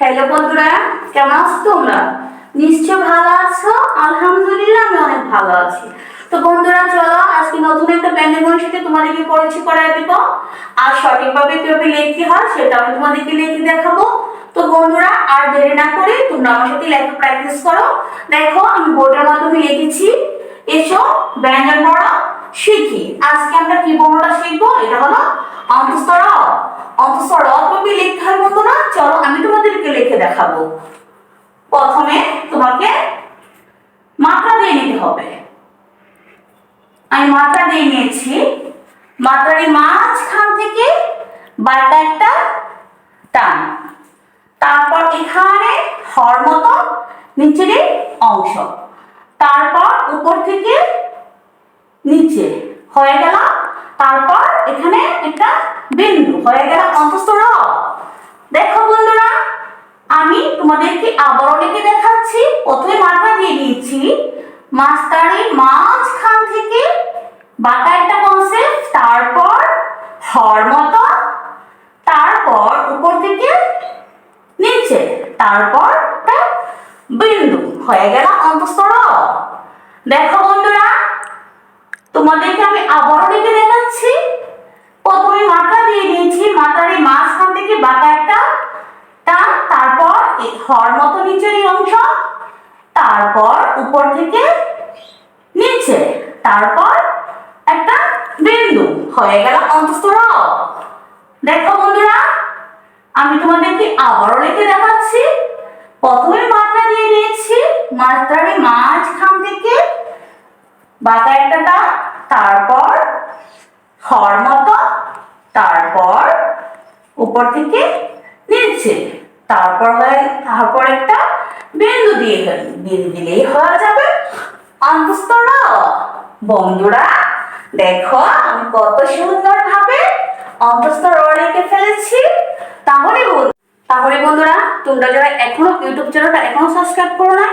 Hello বন্ধুরা, কেমন আছো তোমরা? নিশ্চয় ভালো আছো? আলহামদুলিল্লাহ, আমি অনেক ভালো আছি। তো বন্ধুরা, চলো আজকে নতুন একটা ব্যঞ্জনের সাথে তোমাদেরকে পরিচয় করায় দিব। আর সঠিকভাবে কীভাবে লিখতে হয়, সেটা আমি তোমাদেরকে লিখে দেখাবো। তো বন্ধুরা, আর দেরি না করে তোমরা আমার সাথে লেখা প্র্যাকটিস করো। দেখো, আমি বোর্ডের মাধ্যমে লিখেছি, এসো ব্যঞ্জন পড়া, শিখি। আজকে আমরা কি বর্ণটা শিখব? এটা হলো অন্তঃস্তর কবি লিখতে হয় বন্ধুরা চলো আমি তোমাদেরকে লিখে দেখাবো। প্রথমে তোমাকে মাত্রা দিয়ে নিতে হবে। আমি মাত্রা দিয়ে নিয়েছি। মাত্রার মাঝখান থেকে বারটা একটা টান। তারপর এখানে হর মতো নিচের অংশ। তারপর উপর থেকে নিচে হয়ে গেল তারপর এখানে একটা বিন্দু হয়ে গেল অন্তস্থ র দেখো বন্ধুরা আমি লিখে দেখাচ্ছি, প্রথমে মাথা দিয়ে দিয়েছি। মাঝখানে মাঝখান থেকে বাঁকা একটা কনসেপ্ট তারপর হর মতো, তারপর উপর থেকে নিচে, তারপর বিন্দু। হয়ে গেল অন্তস্থ র দেখো বন্ধুরা, তোমাদেরকে আমি আবারও লিখে দেখাচ্ছি। প্রথমে মাথা দিয়ে দিয়েছি, মাথার এই মাঝখান থেকে বাঁকা একটা হর মতো নিচের এই অংশ, তারপর উপর থেকে নিচে, তারপর একটা বিন্দু হয়ে গেল অন্তস্থ দেখো বন্ধুরা, আমি তোমাদেরকে আবারও লিখে দেখাচ্ছি। প্রথমে মাত্রা দিয়ে দিয়েছি, মাত্রার মাঝখান থেকে বাঁকা একটা টান তারপর হর মতো, তারপর উপর থেকে তারপর হয়ে, তারপর একটা বিন্দু দিয়ে দিয়ে দিলেই হয়ে যাবে। বন্ধুরা, দেখো আমি কত সুন্দর ভাবে অন্তস্তর রেখে ফেলেছি। তাহলে তাহলে বন্ধুরা, তোমরা যারা এখনও ইউটিউব চ্যানেলটা এখনও সাবস্ক্রাইব করো না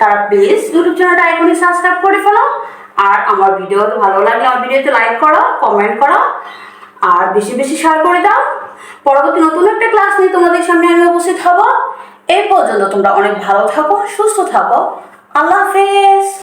তারা প্লিজ ইউটিউব চ্যানেলটা এখনই সাবস্ক্রাইব করে ফেলো। আর আমার ভিডিও ভালো লাগলে আমার ভিডিওতে লাইক করো, কমেন্ট করো। আর বেশি বেশি শেয়ার করে দাও। পরবর্তী নতুন একটা ক্লাস নিয়ে তোমাদের সামনে আমি উপস্থিত হব। এই পর্যন্ত তোমরা অনেক ভালো থাকো, সুস্থ থাকো। আল্লাহ হাফেজ।